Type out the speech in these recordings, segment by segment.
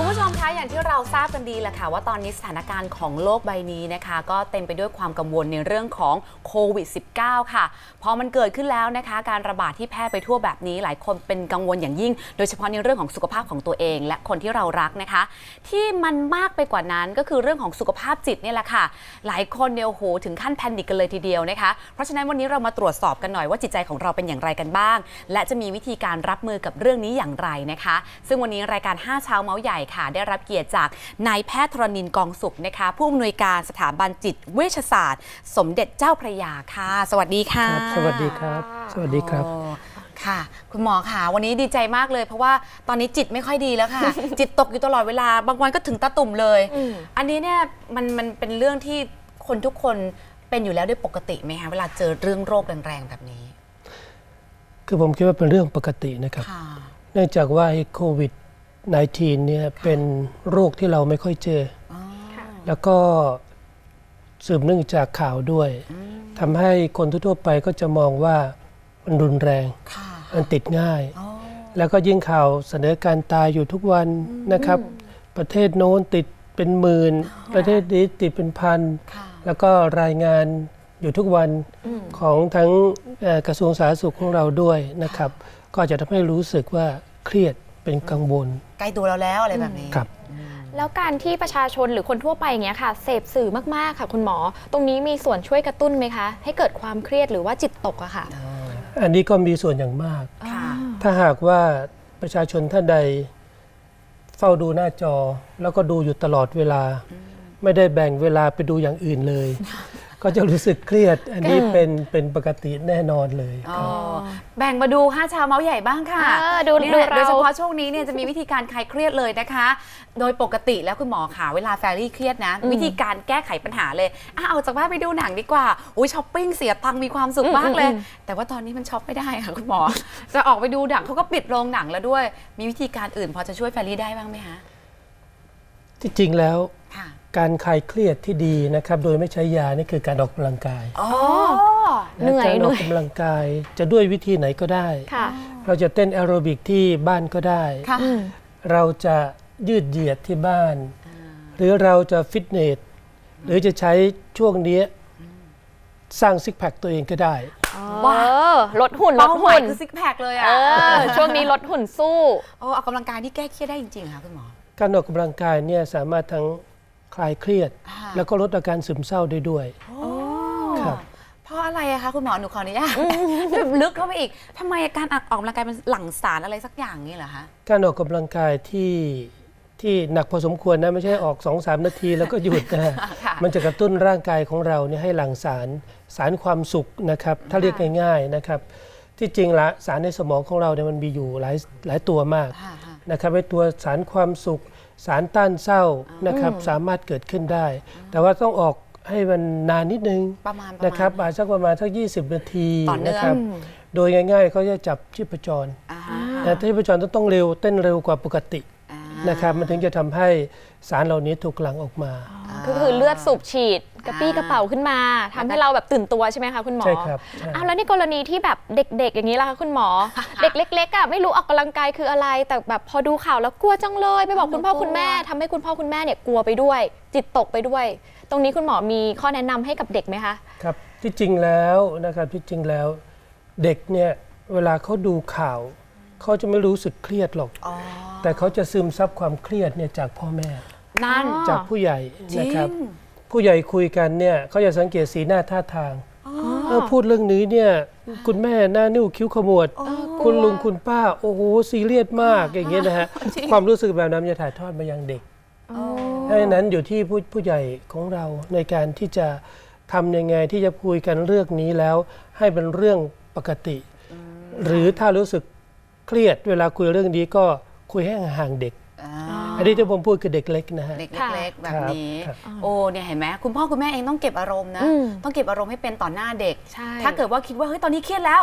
คุณผู้ชม คะอย่างที่เราทราบกันดีแหละค่ะว่าตอนนี้สถานการณ์ของโลกใบนี้นะคะ ก็เต็มไปด้วยความกังวลในเรื่องของโควิด -19 ค่ะ พอมันเกิดขึ้นแล้วนะคะ การระบาดที่แพร่ไปทั่วแบบนี้ หลายคนเป็นกังวลอย่างยิ่ง โดยเฉพาะในเรื่องของสุขภาพของตัวเอง และคนที่เรารักนะคะ ที่มันมากไปกว่านั้นก็คือเรื่องของสุขภาพจิตเนี่ยแหละค่ะ หลายคนเนี่ยโอ้โหถึงขั้นแพนิคกันเลยทีเดียวนะคะ เพราะฉะนั้นวันนี้เรามาตรวจสอบกันหน่อยว่าจิตใจของเราเป็นอย่างไรกันบ้าง และจะมีวิธีการรับมือกับเรื่องนี้อย่างไรนะคะ ซึ่งวันนี้รายการ5เช้าเมาส์ใหญ่ค่ะได้รับเกียรติจากนายแพทย์ธรณินทร์กองสุขนะคะ ผู้อำนวยการสถาบันจิตเวชศาสตร์ สมเด็จเจ้าพระยาค่ะ สวัสดีค่ะครับสวัสดีครับ สวัสดีครับโอ้ค่ะ คุณหมอค่ะ วันนี้ดีใจมากเลย เพราะว่าตอนนี้จิตไม่ค่อยดีแล้วค่ะ จิตตกอยู่ตลอดเวลา บางวันก็ถึงตาตุ่มเลยอืมอันนี้เนี่ยมันมันเป็นเรื่องที่คนทุกคนเป็นอยู่แล้วด้วยปกติไหมคะเวลาเจอเรื่องโรคแรงๆแบบนี้ คือผมคิดว่าเป็นเรื่องปกตินะครับค่ะเนื่องจากว่าไอ้โควิด -19 เนี่ยเป็นโรคที่เราไม่ค่อยเจออ๋อแล้วก็สืบเนื่องจากข่าวด้วยทำให้คนทั่วๆไปก็จะมองว่ามันรุนแรงค่ะมันติดง่ายอ๋อแล้วก็ยิ่งข่าวเสนอการตายอยู่ทุกวันนะครับ ประเทศโน้นติดเป็นหมื่น ประเทศนี้ติดเป็นพันค่ะแล้วก็รายงานอยู่ทุกวันของทั้งเอ่อกระทรวงสาธารณสุขของเราด้วยนะครับ ก็จะทำให้รู้สึกว่าเครียดเป็นกังวล ใกล้ตัวเราแล้วอะไรแบบนี้ ครับ แล้วการที่ประชาชนหรือคนทั่วไปอย่างเงี้ยค่ะ เสพสื่อมากๆค่ะ คุณหมอ ตรงนี้มีส่วนช่วยกระตุ้นไหมคะ ให้เกิดความเครียดหรือว่าจิตตกอะค่ะอันนี้ก็มีส่วนอย่างมาก ค่ะ ถ้าหากว่าประชาชนท่านใดเฝ้าดูหน้าจอ แล้วก็ดูอยู่ตลอดเวลา ไม่ได้แบ่งเวลาไปดูอย่างอื่นเลย ก็จะรู้สึกเครียด อันนี้เป็นเป็นปกติแน่นอนเลยอ๋คอรับ แบ่งมาดูห้าเชาวเมาส์ใหญ่บ้างค่ะเออดูเนี่ยดูเรา โดยเฉพาะช่วงนี้เนี่ยจะมีวิธีการคลายเครียดเลยนะคะ โดยปกติแล้วคุณหมอค่ะเวลาแฟรี่เครียดนะ วิธีการแก้ไขปัญหาเลยอะเอาจากบ้านไปดูหนังดีกว่าอุ้ยช้อปปิ้งเสียตังค์มีความสุขมากเลย แต่ว่าตอนนี้มันช็อปไม่ได้ค่ะคุณหมอ จะออกไปดูหนังเขาก็ปิดโรงหนังแล้วด้วย มีวิธีการอื่นพอจะช่วยแฟรี่ได้บ้างไหมคะ ที่จริงแล้วค่ะ การคลายเครียดที่ดีนะครับ โดยไม่ใช้ยานี่คือการออกกำลังกายอ๋อเหนื่อยการเหนื่อออยกกำลังกายจะด้วยวิธีไหนก็ได้ค่ะเราจะเต้นแอโรบิกที่บ้านก็ได้ค่ะอืมเราจะยืดเหยียดที่บ้าน หรือเราจะฟิตเนส หรือจะใช้ช่วงนี้สร้างซิกแพคตัวเองก็ได้ว้าเออลดหุ่นลเป้าดหมายหุ่นคือซิกแพคเลยเออะอช่วงนี้ลดหุ่นสู้โอ้ออกกำลังกายที่แก้เครียดได้จริงๆค่ะคุณหมอการออกกำลังกายเนี่ยสามารถทั้ง คลายเครียดค่ะแล้วก็ลดอาการซึมเศร้าได้ด้วยครับเพราะอะไรอะคะคุณหมอหนูขออนุญาตลึกเข้าไปอีกทำไมการออกกำลังกายมันหลั่งสารอะไรสักอย่างนี่เหรอคะการออกกำลังกายที่ที่หนักพอสมควรนะไม่ใช่ออก2-3นาทีแล้วก็หยุดนะค่ะมันจะกระตุ้นร่างกายของเราเนี่ยให้หลั่งสารสารความสุขนะครับ ถ้าเรียกง่ายๆนะครับ ที่จริงละสารในสมองของเราเนี่ยมันมีอยู่หลายหลายตัวมากค่ะค่ะนะครับไอ้ตัวสารความสุข สารต้านเศร้านะครับสามารถเกิดขึ้นได้ แต่ว่าต้องออกให้มันนานนิดนึงประมาณนะครับอาจสักประมาณสัก 20 นาทีต่อเนื่องนะครับ โดยง่ายๆเขาจะจับชีพจรอ่าแต่ชีพจรต้องต้องเร็วเต้นเร็วกว่าปกติอ่านะครับมันถึงจะทำให้สารเหล่านี้ถูกหลั่งออกมา ก็คือเลือดสูบฉีด กระปี้กระเป๋าขึ้นมาทำให้เราแบบตื่นตัวใช่ไหมคะคุณหมอใช่ครับใช่อ้าวแล้วในกรณีที่แบบเด็ก ๆ อย่างนี้ล่ะคะคุณหมอ เด็กเล็กๆอะไม่รู้ออกกำลังกายคืออะไร แต่แบบพอดูข่าวแล้วกลัวจังเลยไปบอกคุณพ่อคุณแม่ทำให้คุณพ่อคุณแม่เนี่ยกลัวไปด้วย จิตตกไปด้วย ตรงนี้คุณหมอมีข้อแนะนำให้กับเด็กไหมคะครับที่จริงแล้วนะครับที่จริงแล้ว เด็กเนี่ยเวลาเขาดูข่าวเขาจะไม่รู้สึกเครียดหรอกอ๋อแต่เขาจะซึมซับความเครียดเนี่ยจากพ่อแม่นั่นอ๋อจากผู้ใหญ่จรินะงครับ ผู้ใหญ่คุยกันเนี่ยเขาจะสังเกตสีหน้าท่าทางเออพูดเรื่องนี้เนี่ยคุณแม่หน้านิ้วคิ้วขมวด คุณลุงคุณป้า โอ้โหซีเรียสมากอย่างเงี้ยนะฮะความรู้สึกแบบนั้นจะถ่ายทอดมายังเด็กเพราะฉะนั้นอยู่ที่ผู้ผู้ใหญ่ของเราในการที่จะทำยังไงที่จะคุยกันเรื่องนี้แล้ว ให้เป็นเรื่องปกติ หรือถ้ารู้สึกเครียดเวลาคุยเรื่องนี้ก็คุยให้ห่างๆเด็ก อ่าอันนี้ที่ผมพูดคือเด็กเล็กนะฮะ เด็กค่ะเล็กๆแบบนี้ ครับ โอ้เนี่ยเห็นไหมคุณพ่อคุณแม่เองต้องเก็บอารมณ์นะ อืมต้องเก็บอารมณ์ให้เป็นต่อหน้าเด็ก ใช่ ถ้าเกิดว่าคิดว่าเฮ้ยตอนนี้เครียดแล้ว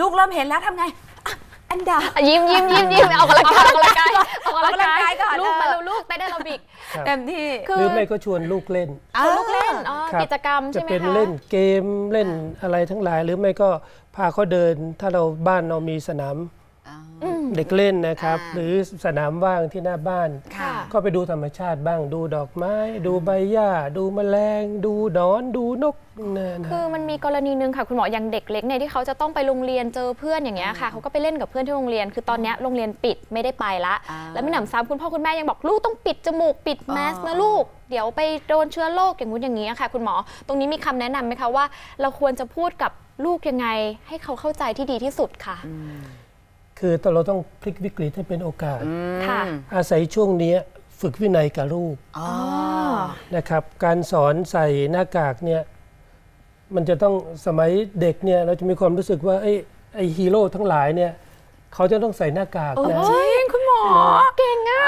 ลูกเริ่มเห็นแล้วทำไงอะอันดาอะยิ้มยิ้มยิ้มยิ้มออกกำลังกายออกกำลังกายออกกำลังออกกำลังกากายยก่อนลูกเออ มาลูลูกเต้นแอโรบิก ครับเต็มที่คือหรือไม่ก็ชวนลูกเล่นชวนลูกเล่น อ๋อครับกิจกรรมจะใช่ไหมเป็นคะ เล่นเกมเล่นอะไรทั้งหลาย หรือไม่ก็พาเขาเดิน ถ้าเราบ้านเรามีสนามอ่า เด็กเล่นนะครับอ่าหรือสนามว่างที่หน้าบ้านค่ะก็ไปดูธรรมชาติบ้างดูดอกไม้ ดูใบหญ้า ดูแมลง ดูหนอนดูนกนะนะคือมันมีกรณีหนึ่งค่ะ คุณหมออย่างเด็กเล็กเนี่ยที่เขาจะต้องไปโรงเรียนเจอเพื่อนอย่างเงี้ยค่ะเขาก็ไปเล่นกับเพื่อนที่โรงเรียน คือตอนเนี้ยโรงเรียนปิดไม่ได้ไปละอ่าแล้วไม่หนำซ้ำคุณพ่อคุณแม่ยังบอกลูกต้องปิดจมูกปิดแมสอ๋อนะลูกเดี๋ยวไปโดนเชื้อโรคอย่างงู้นอย่างนี้ค่ะ คุณหมอ ตรงนี้มีคำแนะนำไหมคะว่า เราควรจะพูดกับลูกยังไง ให้เขาเข้าใจที่ดีที่สุดค่ะ คือเราต้องพลิกวิกฤตให้เป็นโอกาส ค่ะ อาศัยช่วงเนี้ยฝึกวินัยกับลูกอ๋อ นะครับ การสอนใส่หน้ากากเนี่ยมันจะต้องสมัยเด็กเนี่ยเราจะมีความรู้สึกว่าไอ้ไอ้ฮีโร่ทั้งหลายเนี่ยเขาจะต้องใส่หน้ากากนะ จริงคุณหมอ เก่งอะ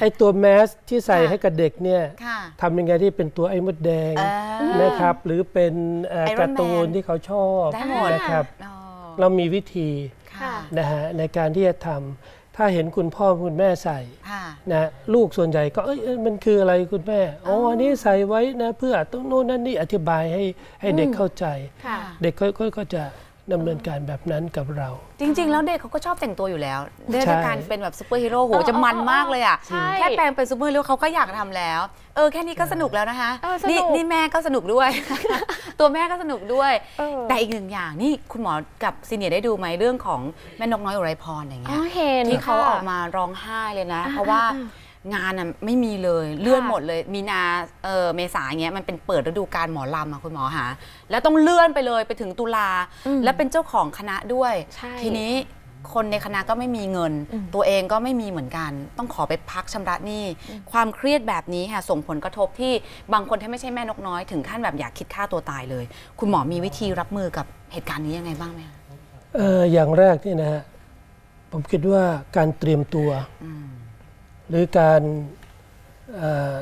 ไอ้ตัวแมสที่ใส่ค่ะให้กับเด็กเนี่ยค่ะ ทำยังไงที่เป็นตัวไอ้มดแดงเออ นะครับ หรือเป็นเอ่อ Iron การ์ตูน Man ที่เขาชอบได้หมด นะครับ อ๋อ เรามีวิธีค่ะ นะฮะในการที่จะทำถ้าเห็นคุณพ่อคุณแม่ใส่ค่ะนะลูกส่วนใหญ่ก็เอ้ยเอ้ยมันคืออะไรคุณแม่อ๋ออันนี้ใส่ไว้นะเพื่อตรงโน้นนั่นนี่อธิบายให้ให้เด็กเข้าใจค่ะเด็กก็ก็ก็จะ ดำเนินการแบบนั้นกับเรา จริง ๆ แล้วเด็กเขาก็ชอบแต่งตัวอยู่แล้วเรื่องใช่การเป็นแบบซูเปอร์ฮีโร่โหเออจะมันมากเลยอะใช่แค่แปลงเป็นซูเปอร์ฮีโร่เขาก็อยากทำแล้ว เออแค่นี้ก็สนุกแล้วนะคะเออสนุกนี่นี่แม่ก็สนุกด้วย ตัวแม่ก็สนุกด้วยเออแต่อีกหนึ่งอย่างนี่คุณหมอกับซีเนียร์ได้ดูไหมเรื่องของแม่นกน้อยอุไรพรอย่างอ๋เงี้อยเห็นที่เขาค่ะออกมาร้องไห้เลยนะอ่าเพราะว่าอ่ งานอะไม่มีเลยเลื่อนหมดเลย มีนาเออเมษาอย่างเงี้ยมันเป็นเปิดฤดูกาลหมอลำอะคุณหมอหาแล้วต้องเลื่อนไปเลยไปถึงตุลาอืมและเป็นเจ้าของคณะด้วยใช่ทีนี้คนในคณะก็ไม่มีเงินอืมตัวเองก็ไม่มีเหมือนกัน ต้องขอไปพักชำระหนี้ ความเครียดแบบนี้ค่ะส่งผลกระทบที่บางคนที่ไม่ใช่แม่นกน้อยถึงขั้นแบบอยากคิดฆ่าตัวตายเลย คุณหมอมีวิธีรับมือกับเหตุการณ์นี้ยังไงบ้างไหมคะเอ่ออย่างแรกเนี่ยนะฮะผมคิดว่าการเตรียมตัวอืม หรือการเอ่อ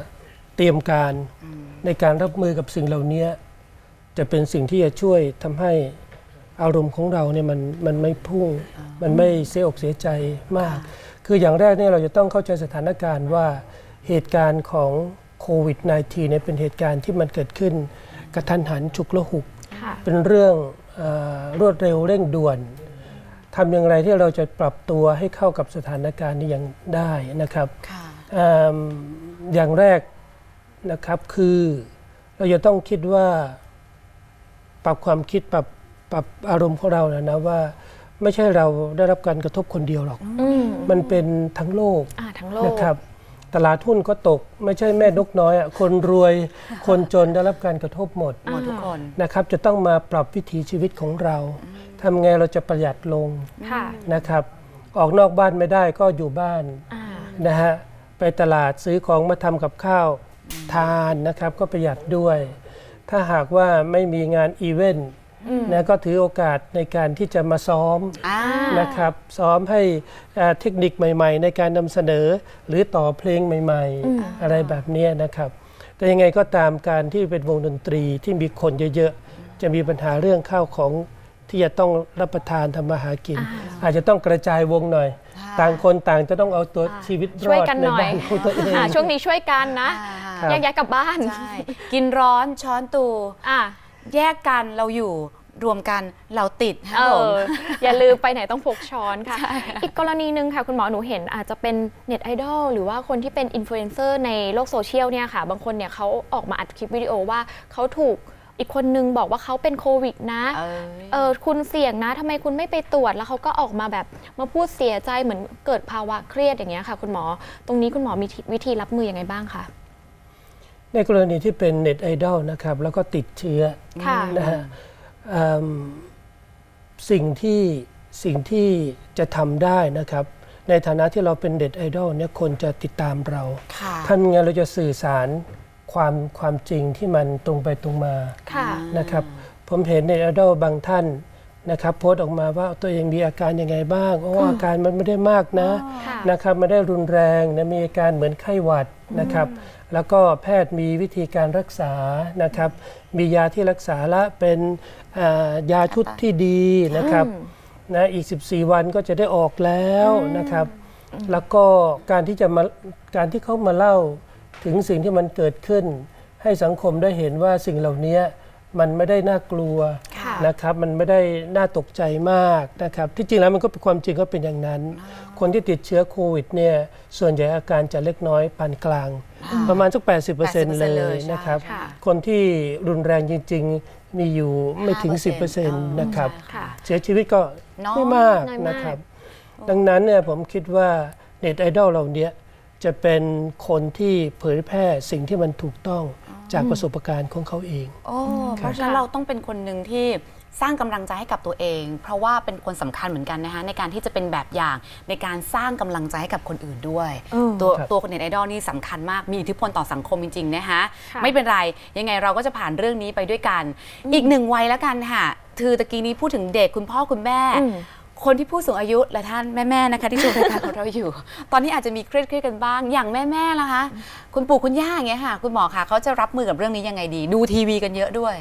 เตรียมการอืมในการรับมือกับสิ่งเหล่านี้จะเป็นสิ่งที่จะช่วยทำให้อารมณ์ของเราเนี่ยมันมันไม่พุ่ง มันไม่เสียอกเสียใจมาก คืออย่างแรกเนี่ยเราจะต้องเข้าใจสถานการณ์ว่าเหตุการณ์ของโควิด -19 เนี่ยเป็นเหตุการณ์ที่มันเกิดขึ้นกระทันหันฉุกละหุกค่ะเป็นเรื่องเออรวดเร็วเร่งด่วน ทำอย่างไรที่เราจะปรับตัวให้เข้ากับสถานการณ์นี้ยังได้นะครับค่ะเอิ่มอย่างแรกนะครับคือเราจะต้องคิดว่าปรับความคิดปรับปรับอารมณ์ของเรานะนะว่า ไม่ใช่เราได้รับการกระทบคนเดียวหรอกอืมมันเป็นทั้งโลกอ่าทั้งโลกนะครับตลาดหุ้นก็ตก ไม่ใช่แม่นกน้อยอะคนรวยคนจนได้รับการกระทบหมดหมดทุกคนนะครับ จะต้องมาปรับวิถีชีวิตของเรา ทำไงเราจะประหยัดลงค่ะนะครับ ออกนอกบ้านไม่ได้ก็อยู่บ้านอ่านะฮะไปตลาดซื้อของมาทำกับข้าวทานนะครับ ก็ประหยัดด้วย ถ้าหากว่าไม่มีงานอีเวนต์นะก็ถือโอกาสในการที่จะมาซ้อมอ่านะครับ ซ้อมให้เอ่อเทคนิคใหม่ ๆ ในการนำเสนอหรือต่อเพลงใหม่ ๆ อะไรแบบเนี้ยนะครับ แต่ยังไงก็ตามการที่เป็นวงดนตรีที่มีคนเยอะๆ จะมีปัญหาเรื่องข้าวของ ที่จะต้องรับประทานทำมาหากิน อาจจะต้องกระจายวงหน่อยค่ะต่างคนต่างจะต้องเอาตัวชีวิตรช่วยอดกันในหน่อย บ้านของตัวเอง อ่าช่วงนี้ช่วยกันนะครับแยกย้ายกลับบ้านใช่กินร้อนช้อนตูอ่าแยกกันเราอยู่รวมกันเราติดคเอรับผม ออย่าลืมไปไหนต้องพกช้อนค่ะ อีกกรณีหนึ่งค่ะ คุณหมอหนูเห็นอาจจะเป็นเน็ตไอดอลหรือว่าคนที่เป็นอินฟลูเอนเซอร์ในโลกโซเชียลเนี่ยค่ะ บางคนเนี่ยเขาออกมาอัดคลิปวิดีโอว่าเขาถูก อีกคนนึงบอกว่าเขาเป็นโควิดนะเออเออคุณเสี่ยงนะทำไมคุณไม่ไปตรวจแล้วเขาก็ออกมาแบบมาพูดเสียใจเหมือนเกิดภาวะเครียดอย่างเงี้ยค่ะ คุณหมอตรงนี้คุณหมอมีวิธีรับมือยังไงบ้างคะในกรณีที่เป็นเน็ตไอดอลนะครับแล้วก็ติดเชื้อค่ะนะฮะเอิ่มสิ่งที่สิ่งที่จะทำได้นะครับในฐานะที่เราเป็นเน็ตไอดอลเนี่ยคนจะติดตามเราค่ะทำยังไงเราจะสื่อสาร ความความจริงที่มันตรงไปตรงมาค่ะนะครับ ผมเห็นเน็ตไอดอลบางท่านนะครับโพสต์ออกมาว่าตัวเองมีอาการยังไงบ้างโอ้อาการมันไม่ได้มากนะค่ะนะครับไม่ได้รุนแรงนะมีอาการเหมือนไข้หวัดนะครับ แล้วก็แพทย์มีวิธีการรักษานะครับ มียาที่รักษาและเป็นอ่ายาชุดที่ดีนะครับนะอีก 14 วันก็จะได้ออกแล้วนะครับ แล้วก็การที่จะมาการที่เขามาเล่า ถึงสิ่งที่มันเกิดขึ้น ให้สังคมได้เห็นว่าสิ่งเหล่านี้มันไม่ได้น่ากลัวค่ะนะครับมันไม่ได้น่าตกใจมากนะครับที่จริงแล้วมันก็เป็นความจริงก็เป็นอย่างนั้น คนที่ติดเชื้อโควิดเนี่ยส่วนใหญ่อาการจะเล็กน้อยปานกลาง ประมาณสัก 80%เลเลยยใช่นะครับค่ะคนที่รุนแรงจริง ๆ มีอยู่ไม่ถึง5% 10%นะครับค่ะเสียชีวิตก็น้อยไม่มากน้อยมากนะครับ ดังนั้นเนี่ยผมคิดว่าเน็ตไอดอลเหล่านี้ จะเป็นคนที่เผยแพร่สิ่งที่มันถูกต้องจากประสบการณ์ของเขาเอง โอ้เพราะฉะนั้นเราต้องเป็นคนหนึ่งที่สร้างกำลังใจให้กับตัวเอง เพราะว่าเป็นคนสำคัญเหมือนกันนะคะในการที่จะเป็นแบบอย่างในการสร้างกำลังใจให้กับคนอื่นด้วยเออตัวครับตัวคนเน็ตไอดอลนี่สำคัญมากมีอิทธิพลต่อสังคมจริงๆนะคะค่ะไม่เป็นไรยังไงเราก็จะผ่านเรื่องนี้ไปด้วยกัน อีกหนึ่งวัยแล้วกันค่ะคือตะกี้นี้พูดถึงเด็กคุณพ่อคุณแม่อืม คนที่ผู้สูงอายุและท่านแม่ๆนะคะที่ดูรายการของเราอยู่ ตอนนี้อาจจะมีเครียดๆกันบ้าง อย่างแม่ๆล่ะคะ คุณปู่คุณย่าอย่างเงี้ยค่ะ คุณหมอคะเขาจะรับมือกับเรื่องนี้ยังไงดี ดูทีวีกันเยอะด้วย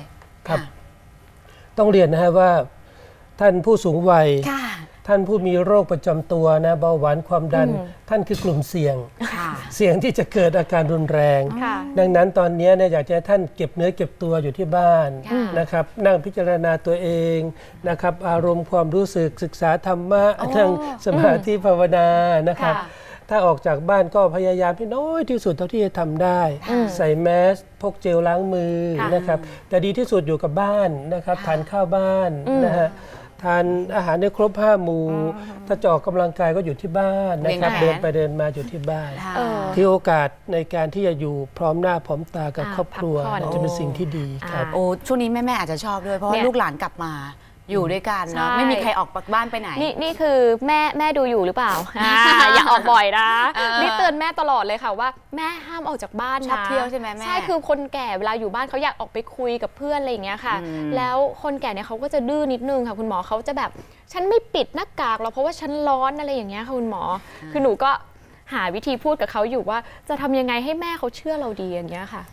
ครับะต้องเรียนนะฮะว่า ท่านผู้สูงวัยค่ะ ท่านผู้มีโรคประจำตัวนะเบาหวานความดันอืมท่านคือกลุ่มเสี่ยง ค่ะ เสี่ยงที่จะเกิดอาการรุนแรง ค่ะ ดังนั้นตอนนี้เนี่ยอยากจะให้ท่านเก็บเนื้อเก็บตัวอยู่ที่บ้านค่ะ นะครับนั่งพิจารณาตัวเองนะครับอารมณ์ความรู้สึกศึกษาธรรมะโอ้นั่งสมาธิภาวนานะครับ ค่ะ ถ้าออกจากบ้านก็พยายามที่น้อยที่สุดเท่าที่จะทำได้อืมใส่แมสพกเจลล้างมือค่ะ นะครับแต่ดีที่สุดอยู่กับบ้านนะครับทานข้าวบ้านอืมนะฮะ ทานอาหารในครบห้าหมู่ ถ้าจะออกกำลังกายก็อยู่ที่บ้านนะครับเวีเดิยนนแขนไปเดินมาอยู่ที่บ้านค่ะเออ ที่โอกาสในการที่จะอยู่พร้อมหน้าพร้อมตากับอ่าครอบครัวพักผ่อนเนี่ยจะเป็นสิ่งที่ดีครับอ่าโอ้ช่วงนี้แม่ ๆ อาจจะชอบด้วย เพราะว่าเนี่ย ลูกหลานกลับมา อยู่ด้วยกันเนาะใช่ ไม่มีใครออกจากบ้านไปไหน นี่นี่คือแม่แม่ดูอยู่หรือเปล่า อ่าอย่าออกบ่อยนะเออนี่เตือนแม่ตลอดเลยค่ะว่า แม่ห้ามออกจากบ้านนะชอบเที่ยวใช่ไหมแม่ใช่คือคนแก่เวลาอยู่บ้านเขาอยากออกไปคุยกับเพื่อนอะไรอย่างเงี้ยค่ะ อืม แล้วคนแก่เนี่ยเขาก็จะดื้อนิดนึงค่ะ คุณหมอเขาจะแบบฉันไม่ปิดหน้ากากหรอกเพราะว่าฉันร้อนอะไรอย่างเงี้ยค่ะคุณหมอคือหนูก็หาวิธีพูดกับเขาอยู่ว่าจะทำยังไงให้แม่เขาเชื่อเราดีอย่างเงี้ยค่ะ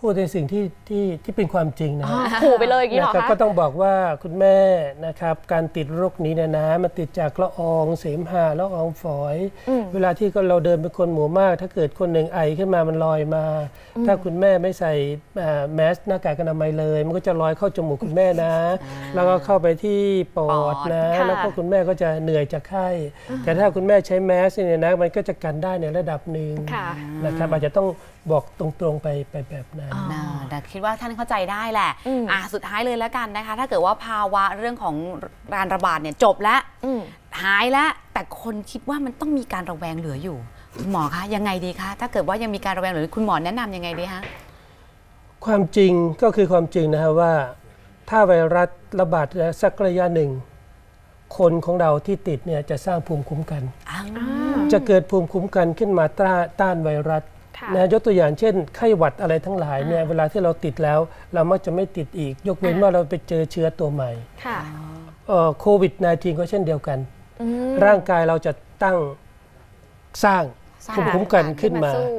พูดในสิ่งที่ที่ที่เป็นความจริงนะอ๋อฮะขู่ไปเลยอย่างงี้เหรอนะครับคะ ก็ต้องบอกว่าคุณแม่นะครับการติดโรคนี้เนี่ยนะมันติดจากละอองเสมหะละอองฝอยอืมเวลาที่เราเดินเป็นคนหมู่มาก ถ้าเกิดคนหนึ่งไอขึ้นมามันลอยมา ถ้าคุณแม่ไม่ใส่เอ่อแมสหน้ากากอนามัยเลย มันก็จะลอยเข้าจมูกคุณแม่นะ แล้วก็เข้าไปที่ปอดนะ ค่ะ แล้วก็คุณแม่ก็จะเหนื่อยจากไข้ แต่ถ้าคุณแม่ใช้แมสเนี่ยนะมันก็จะกันได้ในระดับหนึ่งค่ะ นะครับอาจจะต้องบอกตรงๆไปไปแบบนั้นอ๋อนะแต่คิดว่าท่านเข้าใจได้แหละอืมอะสุดท้ายเลยแล้วกันนะคะ ถ้าเกิดว่าภาวะเรื่องของการระบาดเนี่ยจบแล้วอืมหายแล้วแต่คนคิดว่ามันต้องมีการระแวงเหลืออยู่คุณหมอคะยังไงดีคะถ้าเกิดว่ายังมีการระแวงเหลือคุณหมอแนะนำยังไงดีคะความจริงก็คือความจริงนะครับว่า ถ้าไวรัสระบาดสักระยะหนึ่ง คนของเราที่ติดเนี่ยจะสร้างภูมิคุ้มกันอ้าวจะเกิดภูมิคุ้มกันขึ้นมาต้านต้านไวรัสค่ะ นะยกตัวอย่างเช่น ไข้หวัดอะไรทั้งหลายเนี่ยเวลาที่เราติดแล้ว เรามักจะไม่ติดอีก ยกเว้นว่าเราไปเจอเชื้อตัวใหม่ค่ะเอ่อโควิด -19 ก็เช่นเดียวกันอืมร่างกายเราจะตั้งสร้างสร้างภูมิคุ้มกันขึ้นมาสู้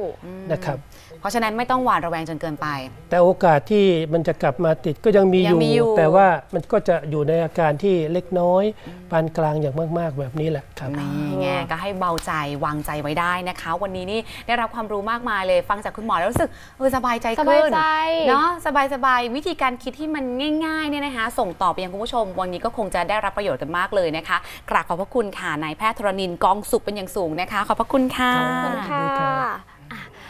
นะครับ เพราะฉะนั้นไม่ต้องหวาดระแวงจนเกินไป แต่โอกาสที่มันจะกลับมาติดก็ยังมียังมีอยู่ แต่ว่ามันก็จะอยู่ในอาการที่เล็กน้อย ปานกลางอย่างมากๆแบบนี้แหละครับ นี่ไงก็ให้เบาใจวางใจไว้ได้นะคะ วันนี้นี่ได้รับความรู้มากมายเลยฟังจากคุณหมอแล้วรู้สึกเออสบายใจสขึ้บายนใจ เนาะสบายสบายวิธีการคิดที่มันง่ายๆเนี่ยนะคะ ส่งต่อไปยังคุณผู้ชม วันนี้ก็คงจะได้รับประโยชน์กันมากเลยนะคะกราบขอบพระคุณค่ะนายแพทย์ธรณินทร์กองสุขเป็นอย่างสูงนะคะ ขอบพระคุณค่ะ ขอบคุณค่ะ